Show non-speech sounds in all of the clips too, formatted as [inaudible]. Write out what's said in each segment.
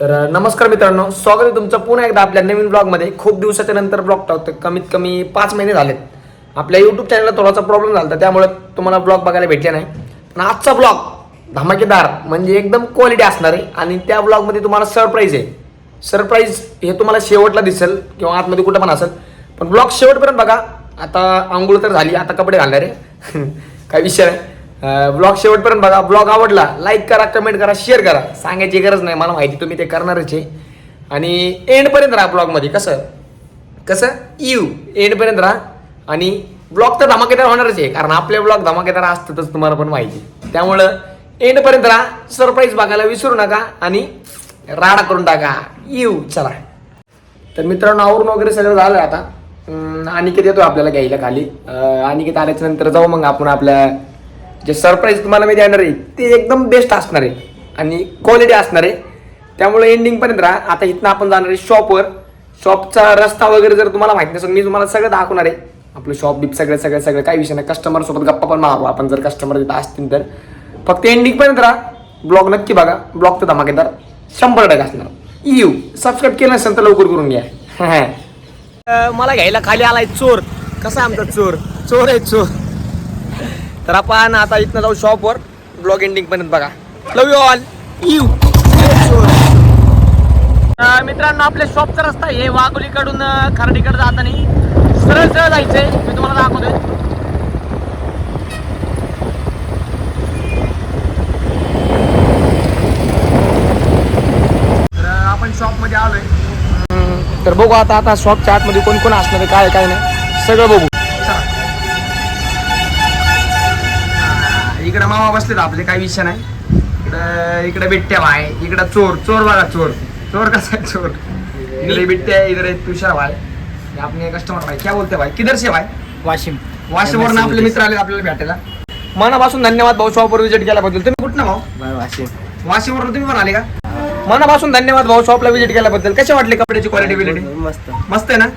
तर नमस्कार मित्रांनो स्वागत आहे तुमचं पुन्हा एकदा आपल्या नवीन ब्लॉगमध्ये. खूप दिवसाच्या नंतर ब्लॉग टाकतो कमीत कमी पाच महिने झालेत. आपल्या यूट्यूब चॅनलला थोडासा प्रॉब्लेम झाला होता त्यामुळे तुम्हाला ब्लॉग बघायला भेटले नाही. पण आजचा ब्लॉग धमाकेदार म्हणजे एकदम क्वालिटी असणार आहे आणि त्या ब्लॉगमध्ये तुम्हाला सरप्राईज आहे. सरप्राईज हे तुम्हाला शेवटला दिसेल किंवा आतमध्ये कुठं पण असेल. पण ब्लॉग शेवटपर्यंत बघा. आता आंघोळ तर झाली आता कपडे घालणार आहे. [laughs] काही विषय नाही. ब्लॉग शेवटपर्यंत बघा. ब्लॉग आवडला लाईक करा कमेंट करा शेअर करा. सांगायची गरज नाही मला माहिती तुम्ही ते करणारच आहे. आणि एंडपर्यंत राहा ब्लॉगमध्ये कसं? कसं? यू एंडपर्यंत राहा. आणि ब्लॉग तर धमाकेदार होणारच आहे कारण आपले ब्लॉग धमाकेदार असतातच तुम्हाला पण माहिती त्यामुळं एंडपर्यंत राहा. सरप्राईज बघायला विसरू नका आणि राडा करून टाका. येऊ चला. तर मित्रांनो आवरून वगैरे सगळं झालं आता. अनिकेत येतो आपल्याला घ्यायला खाली. अनिकेत आल्याच्यानंतर जाऊ मग आपण आपल्या जे सरप्राईज तुम्हाला मी देणार आहे ते एकदम बेस्ट असणार आहे. आणि क्वालिटी असणार आहे. त्यामुळे एंडिंगपर्यंत राहा. आता इथनं आपण जाणार आहे शॉपवर शॉपचा रस्ता वगैरे जर तुम्हाला माहिती नसेल मी तुम्हाला सगळं दाखवणार आहे. आपलं शॉप बीप सगळं सगळं सगळं काही विषय नाही. कस्टमर सोबत गप्पा पण मारू. आपण जर कस्टमर तिथं असतील तर. फक्त एंडिंगपर्यंत राहा. ब्लॉग नक्की बघा. ब्लॉग तर धमाकेदार. शंभर टक्के असणार. यू सबस्क्राईब केलं नसेल तर लवकर करून घ्या. [laughs] मला घ्यायला खाली आलाय चोर. कसा आहे आमचा चोर? चोर आहे चोर. तर आपण आता इथनं जाऊ शॉपवर ब्लॉग एंडिंग पर्यंत बघा. लव यू ऑल यू मित्रांनो आपल्या शॉपचा रस्ता हे वाघोलीकडून अं, खर्डीकडे जाताना सरळ सरळ जायचंय. मी तुम्हाला दाखवतोय. तर आपण शॉपमध्ये आलोय. तर बघू आता आता शॉपच्या आतमध्ये कोण कोण असणार आहे काय काय नाही. सगळं बघू. मामा बसलेत आपले काही विषय नाही. इकडं इकडे बिट्ट्या भाई इकडं चोर चोर बघा चोर. चोर कसा आहे चोर? इकडे बिट्ट्या इकडे तुषार भाई हे आपले कस्टमर भाई क्या बोलते भाई किधर से भाई वाशिम. वाशिमवरून आपले मित्र आले आपल्याला भेटायला. मनापासून धन्यवाद भाऊ शॉपवर विजिट केल्याबद्दल तुम्ही कुठं भाऊ? वाशिम. वाशिमवरून तुम्ही पण आले का? मनापासून धन्यवाद भाऊ शॉपला विजिट केल्याबद्दल कसे वाटले कपड्याची क्वालिटी बिलिटी मस्त. मस्त आहे ना?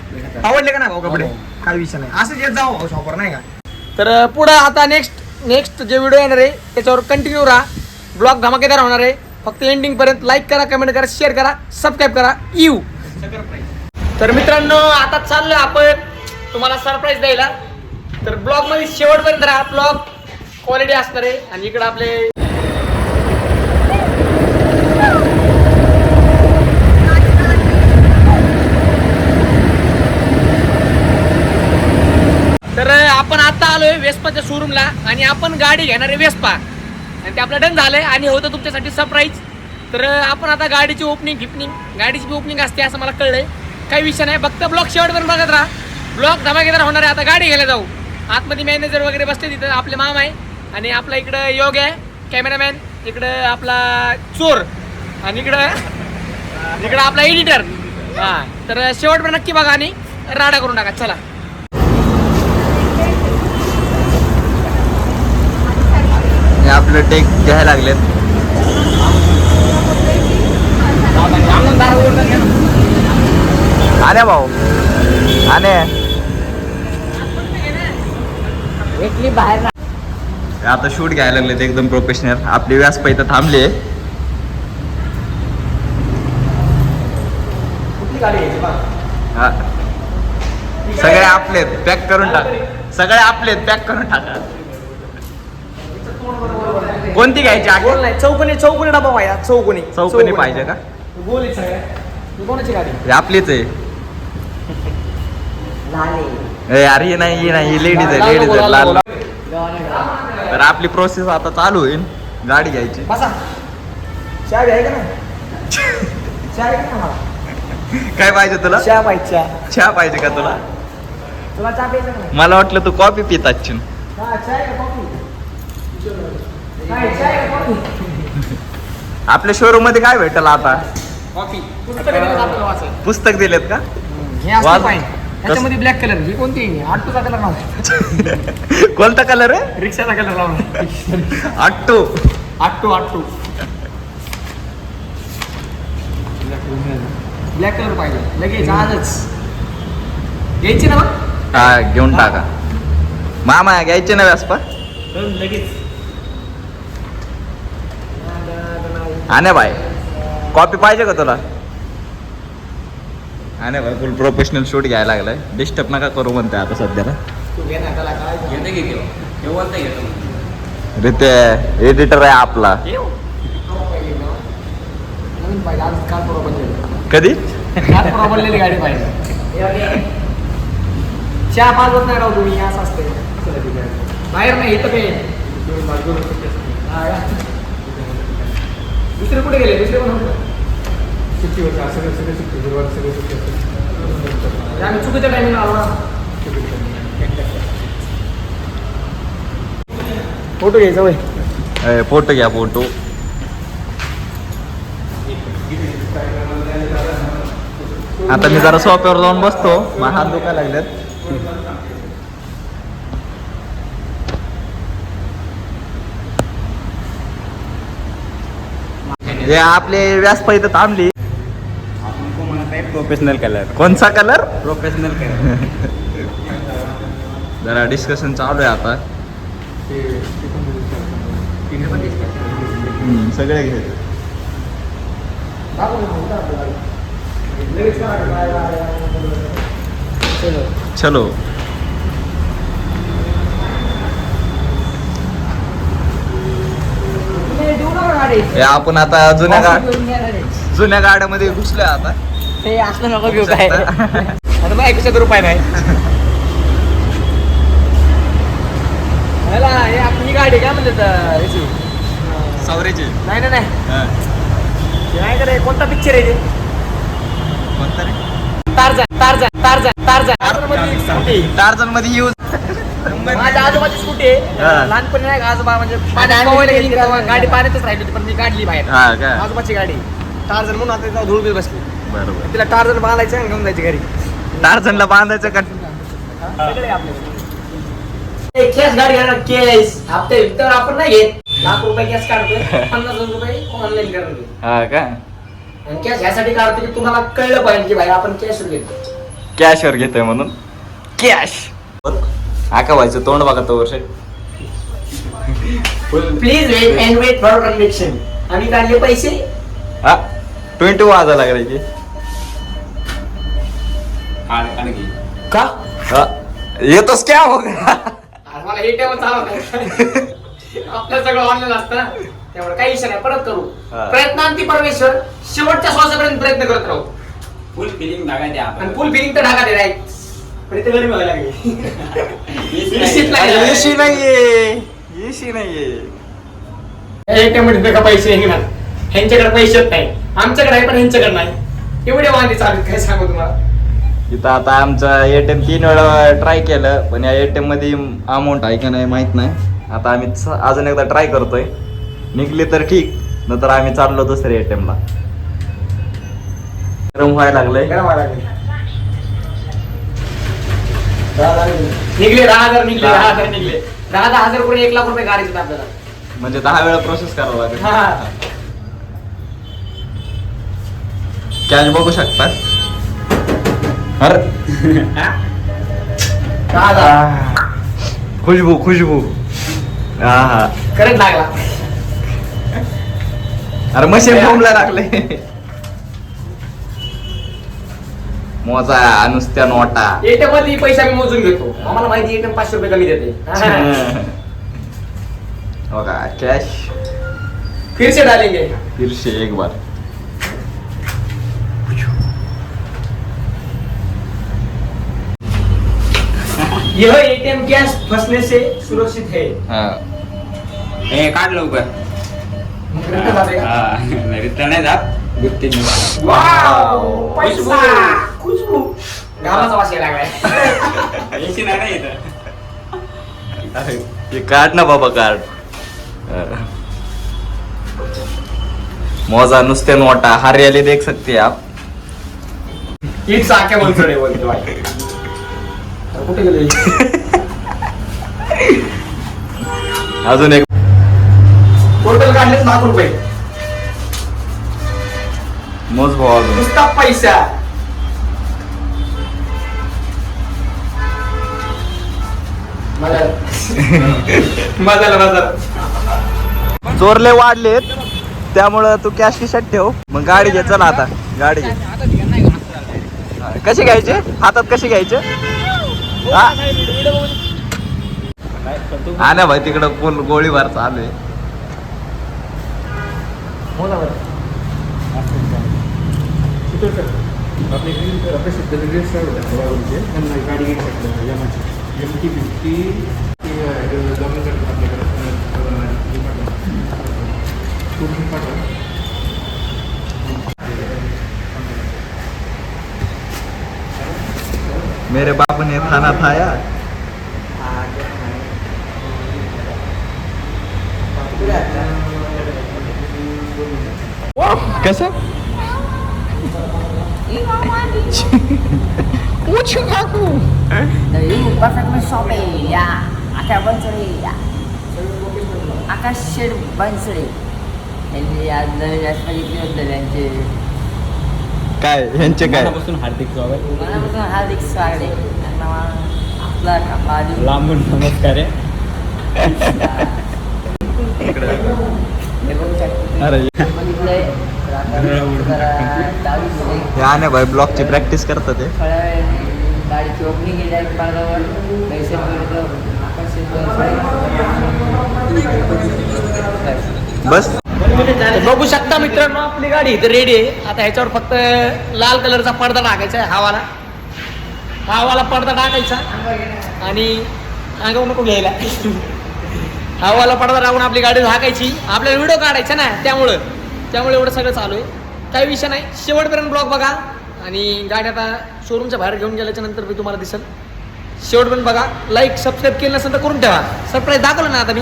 आवडले का ना भाऊ कपडे? काय विषय नाही. असंच येत जाऊ भाऊ शॉपवर नाही का? तर पुढं आता नेक्स्ट नेक्स्ट जे व्हिडिओ येणार आहे त्याच्यावर कंटिन्यू राहा. ब्लॉग धमाकेदार होणार आहे. फक्त एंडिंगपर्यंत लाईक करा कमेंट करा शेअर करा सबस्क्राईब करा. यू तर मित्रांनो आता चाललो आपण तुम्हाला सरप्राईज द्यायला. तर ब्लॉगमध्ये शेवटपर्यंत राहा. ब्लॉग क्वालिटी असणार आहे. आणि इकडं आपले तर आपण आता आलोय वेस्पाच्या शोरूमला आणि आपण गाडी घेणारे वेस्पा आणि ते आपलं डन झालंय आणि होतं तुमच्यासाठी सरप्राईज तर आपण आता गाडीची ओपनिंग गिपनिंग गाडीची बी ओपनिंग असते असं मला कळलंय. काही विषय नाही फक्त ब्लॉक शेवटपर्यंत बघत राहा. ब्लॉक धमाकेदार होणार आहे. आता गाडी घ्यायला जाऊ. आतमध्ये मॅनेजर वगैरे बसले तिथं आपले मामा आहे. आणि आपला इकडं योग आहे कॅमेरामॅन इकडं आपला चोर. आणि इकडं इकडं आपला एडिटर हां तर शेवटपर्यंत नक्की बघा आणि राडा करून टाका. चला. हे आपलं टेक घ्यायला लागलेत. आने भाऊ. आने. आता शूट घ्यायला लागलेत एकदम प्रोफेशनल आपली व्यासपा इथं थांबले. हा. सगळे आपलेत पॅक करून टाक. सगळे आपलेत पॅक करून टाका. कोणती घ्यायची गोल आगे नाही चौकोनी चौकोनी डबा पाहिजे चौकोनी. चौकोनी पाहिजे का? गोल आहे सगळ्या. ही कोणाची गाडी? हे आपलीच आहे. [laughs] ए, अरे हे नाही हे नाही लेडीज आहे लेडीज आहे लाल. तर आपली प्रोसेस आता चालू होईल. गाडी घ्यायची. बसा. चहा का चहा मला काय पाहिजे तुला? चहा पाहिजे चहा. चहा पाहिजे का तुला? तुला चहा प्यायचा का नाही? मला वाटलं तू कॉफी पित असशील. हा चहा आहे का कॉफी नाही चहा आहे का कॉफी आपल्या शोरूममध्ये काय भेटल आता? कॉफी पुस्तक दिलेत का? त्याच्यामध्ये ब्लॅक कलर ही कोणती आठूचा कलर लावला [laughs] कोणता कलर आहे? रिक्षाचा कलर लावला आट्टू आठू. आठू ब्लॅक कलर पाहिजे. लगेच आजच. घ्यायची ना मग? हा घेऊन टाका. मामा घ्यायचे ना व्यासपा? लगेच. आणे बाय कॉपी पाहिजे का तुला? हा नाही फुल प्रोफेशनल शूट घ्यायला लागलाय. डिस्टर्ब नका करू म्हणते आता सध्याला. तू घे ना त्याला काय घेते की घेऊ तेव्हा नाही घेतो अरे ते एडिटर आहे आपला. कधी? गाडी पाहिजे चहा पाच होत नाही राव तुम्ही असं असते बाहेर नाही इथं का? दुसरे कुठे गेले? दुसरे पण होते? आम्ही चुकीच्या टायमिंग आलो ना. फोटो घ्यायचा वय. ए, फोटो घ्या फोटो. आता मी जरा सोप्यावर जाऊन बसतो. मग हात दुखायला लागलेत. हे आपले व्यासपा इथं थांबली प्रोफेशनल कलर कोणचा कलर प्रोफेशनल कलर जरा डिस्कशन चालू आहे आता हम्म, सगळे घे चलो हे आपण आता जुन्या गा जुन्या गाड्यामध्ये घुसलोय आता. ते असलं नको घेऊ काय. आता मग एकशे रुपये नाही. ह्याला हे आपली गाडी काय म्हणतात अं, ह्याची? सावरेची नाही नाही नाही. नाही करे कोणता पिक्चर आहे ते? कोणता रे? टारझन टारझन टारझन स्कूटी टार्झनमध्ये यूज माझ्या आजोबाची स्कूटी आहे. लहानपणी नाही का आजोबा म्हणजे गेली तेव्हा गाडी पाण्यातच राहिली होती पण मी काढली बाहेर. हा का? आजोबाची गाडी टारझन म्हणून आता धूळ बीळ बसली. बरोबर. तिला टारझन बांधायचं आणि घेऊन जायची घरी. टार्झनला बांधायचं का? सगळे कॅश गाडी घेणार केस. हप्ते तर आपण नाही घेत. लाख रुपये कॅश काढतोय [laughs] पन्नास हजार रुपये ऑनलाईन करणार हा का? आणि कॅश ह्यासाठी काढतो की तुम्हाला कळलं पाहिजे की भाई आपण कॅश घेतो कॅशवर घेतोय म्हणून. कॅश आका व्हायचं तोंड बघा तो वर्ष. Please wait and wait for transaction आम्ही काढले पैसे? हा ट्वेंटी वाजा लागले आणखी का. हा येतोस क्या हो? का मला एटीएम चालवत आपलं सगळं ऑनलाईन असतं ना. त्यामुळे काही विषय नाही. परत करू. हा. प्रयत्नांती परमेश्वर शेवटच्या श्वासापर्यंत प्रयत्न करत राहू. फुल फिलिंग आणि आपण. फुल फिलिंग तर ढाका दे राईट पण इथे गरमी व्हायला लागली. निश्चित नाही. येशी नाहीये. येशी नाहीये. का पैसे निघणार ह्यांच्याकडे पैसेच नाही आमच्याकडे आहे पण ह्यांच्याकडे नाही. एवढे वांदे चालू आहेत, काय सांगू तुम्हाला? इथं आता आमचं एटीएम तीन वेळा ट्राय केलं पण या एटीएममध्ये अमाऊंट आहे का नाही माहीत नाही. आता आम्ही अजून एकदा ट्राय करतोय. निघली तर ठीक नंतर आम्ही चाललो दुसऱ्या एटीएम ला. गरम व्हायला लागलंय. गरम व्हायला लागले निघले दहा हजार निघले दहा हजार निघले. दहा दहा हजार रुपये एक लाख रुपये गाडीचे आपल्याला म्हणजे दहा वेळा प्रोसेस करावं लागेल. हा. कॅश बघू शकता अरे दहा हजार. खुशबू खुशबू. हा हा. करंट लागला. अरे मशीन फॉर्मला लागले. मोजा नुसत्या नोटा. एटीएममध्ये पैसे आम्ही मोजून घेतो. आम्हाला माहिती एटीएम पाचशे रुपये कमी देते. [laughs] बघा कॅश फिर से डालेंगे फिरशे एक बार. यह एटीएम कैश फंसने से सुरक्षित है. हा. हे काढ लवकर? हा, [laughs] रिटर्न नाही जात. गुप्ती वाव, पैसा खुशबू घामाचा वास यायला लागलाय यायची नाही इथं ये काढ ना बाबा कार्ड मोजा नुसते नोटा. हरियाली देख सकते आप. हीच साख्या बोलतो रे बोलतो कुठे गेले? [laughs] अजून एक. टोटल काढलेच लाख रुपये. मोज अजून नुसता पैसा मजा मजाला मजा चोरले वाढलेत. त्यामुळं तू कॅश खिशात ठेव. मग गाडी घे चला आता. गाडी घे. हा, कशी घ्यायचे? हातात कशी घ्यायचे? हा? ना भाई तिकडं गोल गोळीबार चालू आहे. आपले ग्रीन प्रसिद्ध ग्रीन स्टार होते बाबांचे त्यांना गाडी घेऊ शकतो यामाची एम टी फिफ्टी जॉगिंग आपल्याकडे मेरे बाप ने खाना खाया। कसं? यांनी आज नवीन होतं त्यांचे काय ह्यांचे काय? मनापासून हार्दिक स्वागत. मनापासून हार्दिक स्वागत. आहे. त्यांना आपला लांबून नमस्कार आहे [laughs] अरे. बघितलंय जरा भाई ब्लॉकची प्रॅक्टिस करतात ते. बस. बघू शकता मित्रांनो आपली गाडी इथे रेडी आहे. आता ह्याच्यावर फक्त लाल कलरचा पडदा टाकायचा आहे हवाला. हवाला पडदा टाकायचा. आणि अंगावर नको घ्यायला. हवाला पडदा टाकून आपली गाडी झाकायची. आपल्याला व्हिडिओ काढायचा ना त्यामुळं. त्यामुळे एवढं सगळं चालू आहे. काही विषय नाही. शेवटपर्यंत ब्लॉग बघा. आणि गाडी आता शोरूमच्या बाहेर घेऊन गेल्याच्यानंतर मी तुम्हाला दिसेल. शेवटपर्यंत बघा. लाईक सबस्क्राईब केलं नसेल तर करून ठेवा. सरप्राईज दाखवलं ना आता मी?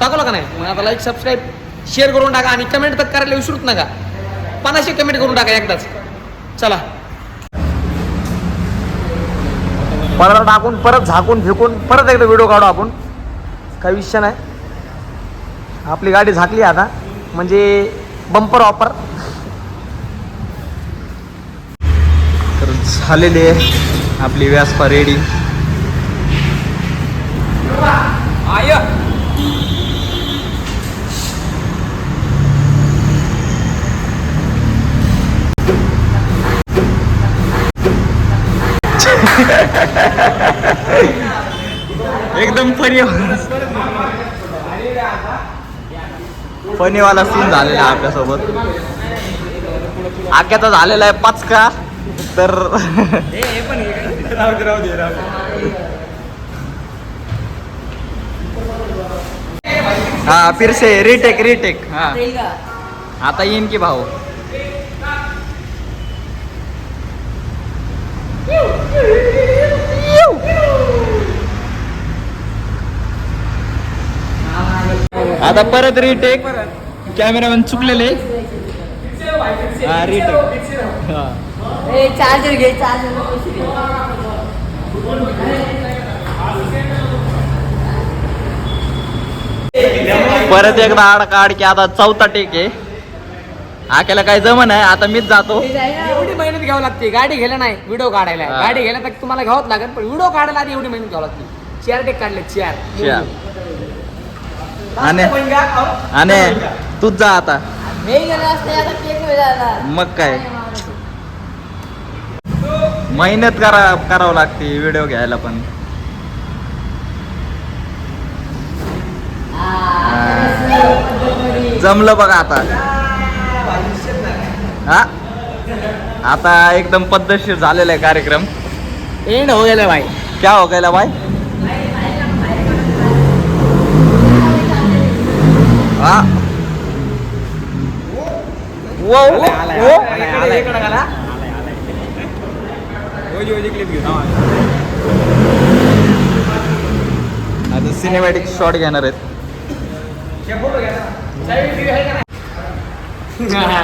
दाखवलं का नाही? मग आता लाईक सबस्क्राईब शेअर करून टाका आणि कमेंट तर करायला विसरूच नका. पन्नाशे कमेंट करून टाका एकदाच. चला. परत टाकून परत झाकून फेकून परत एकदा व्हिडिओ काढू आपण. काही विषय नाही. आपली गाडी झाकली आता. म्हणजे बंपर ऑफर तर झालेली आहे आपली व्यासपा रेडी. आय. [laughs] एकदम फनी फनीवाला सीन झालेला आहे आपल्यासोबत. आक्याचा झालेला आहे पाचका तर हा फिरसे रिटेक रिटेक हा. का आता येईन की भाऊ? आता परत रिटेक कॅमेरामॅन चुकलेले. हा रिटेक हा. ए चार्जर घे परत एकदा आड काढ की आता चौथा टेक आहे. आक्याला काय जमन आहे आता मीच जातो. एवढी मेहनत घ्यावी लागते. गाडी घ्यायला नाही व्हिडिओ काढायला. हा. गाडी घ्यायला तर तुम्हाला घ्यावंच लागेल पण व्हिडिओ काढायला आधी एवढी मेहनत घ्यावी लागते. चेअर टेक काढले चेअर चेअर. आणि आणि तूच जा आता. मग काय? मेहनत करा करावं लागते व्हिडिओ घ्यायला पण. जमलं बघा आता. हा? आता एकदम पद्धतशीर झालेला आहे कार्यक्रम. एंड हो गेलं भाई. क्या हो गेला बाय हा आता सिनेमॅटिक शॉट घेणार आहेत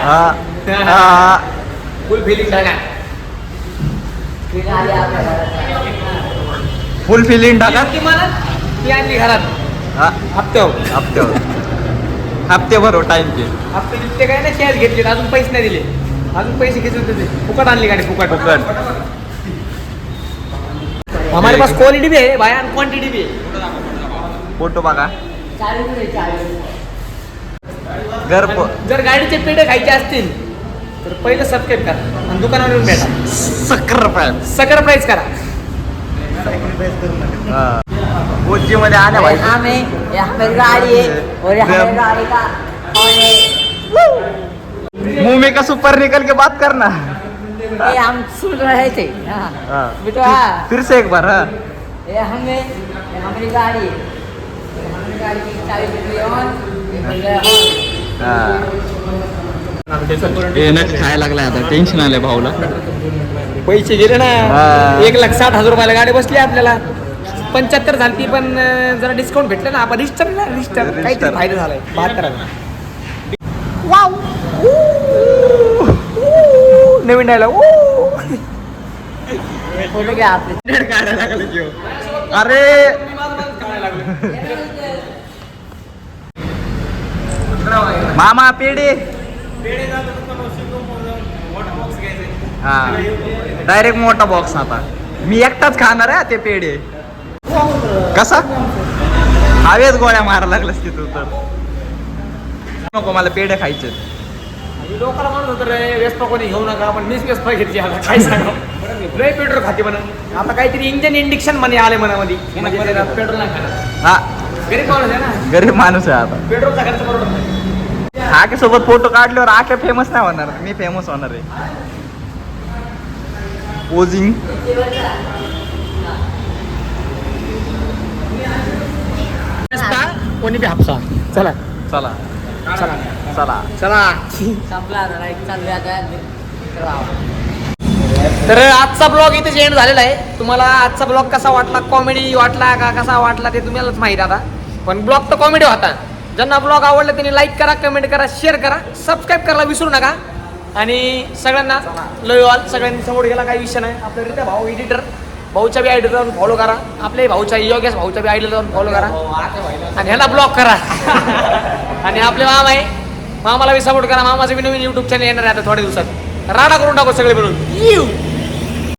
हा हा फुल फिलिंग टाका फुल फिलिंग टाका ती मला ती आणली घरात हा हप्त्यावर हप्त्यावर हप्त्याभर टाइम के. हप्ते तिथे काय नाही कॅश घेतले अजून पैसे नाही दिले. अजून पैसे घेतले होते ते. फुकट आणली गाडी फुकट. फुकट. हमारे पास क्वालिटी भी है भाई और क्वांटिटी भी है. फोटो बघा. घर पो- जर गाडीचे पेढे खायचे असतील तर पहिलं सबस्क्राईब करा. आणि दुकानावर येऊन भेटा. सक्कर पाहिजे सकर प्राईस करा. कोची मध्ये आल्या भाई हमें ये हमारी गाड़ी है और का? कौन मुंह में का सुपर निकल के बात करना. ये हम सुन रहे थे. हाँ. हाँ। बेटा हाँ, फिर से एक बार हाँ. ये हमें ये हमारी गाड़ी है. ये हमारी गाड़ी की चाबी ये खायला लागलाय आता. टेन्शन आलंय भाऊला. पैसे गेले ना. हा. एक लाख साठ हजार रुपयाला गाडी बसली आपल्याला. पंच्याहत्तर झाली पण अं, जरा डिस्काउंट भेटलं ना. आपण रिस्टर ना रिस्टर काहीतरी. फायदा झालाय. बहात्तर हजार. नवीन डायलॉग अरे. मामा पेढे. हा. डायरेक्ट मोठा बॉक्स आता. मी एकटाच खाणार आहे ते पेढे. कसा? हवेच गोळ्या मारा लागलास की तू तर? नको मला पेढे खायचे लोकांना म्हणत होतं रे वेस्पा कोणी घेऊ नका पण मीच वेस्पा घेतली आता काय सांगा? लय पेट्रोल खाते म्हणा. आता काहीतरी इंजन इंडिक्शन म्हणे आले मनामध्ये. म्हणजे पेट्रोल नाही खाणार. हा. गरीब माणूस आहे ना? गरीब माणूस आहे आता. पेट्रोलचा खर्च बरोबर आके सोबत फोटो काढल्यावर आके फेमस नाही होणार. मी फेमस होणार आहे. पोजिंग कोणी बी हापसा. चला. चला. चला. चला. चला. तर आजचा ब्लॉग इथे एंड झालेला आहे. तुम्हाला आजचा ब्लॉग कसा वाटला? कॉमेडी वाटला का कसा वाटला ते तुम्हालाच माहिती आता. पण ब्लॉग तर कॉमेडी होता. ज्यांना ब्लॉग आवडला त्यांनी लाईक करा कमेंट करा शेअर करा. सबस्क्राईब करायला विसरू नका. आणि सगळ्यांना लव ऑल सगळ्यांनी समोर गेला काही विषय नाही. आपल्या रित्या भाऊ एडिटर भाऊच्या बी आयडीला जाऊन फॉलो करा. आपल्या भाऊच्या योगेश भाऊच्या बी आयडीला जाऊन फॉलो करा. आणि ह्याला ब्लॉक करा. [laughs] आणि आपले मामा आहे मामाला बी सपोर्ट करा. मामाचं बी नवीन युट्यूब चॅनल येणार आहे आता थोड्या दिवसात. राडा करून टाकू सगळे मिळून. येऊ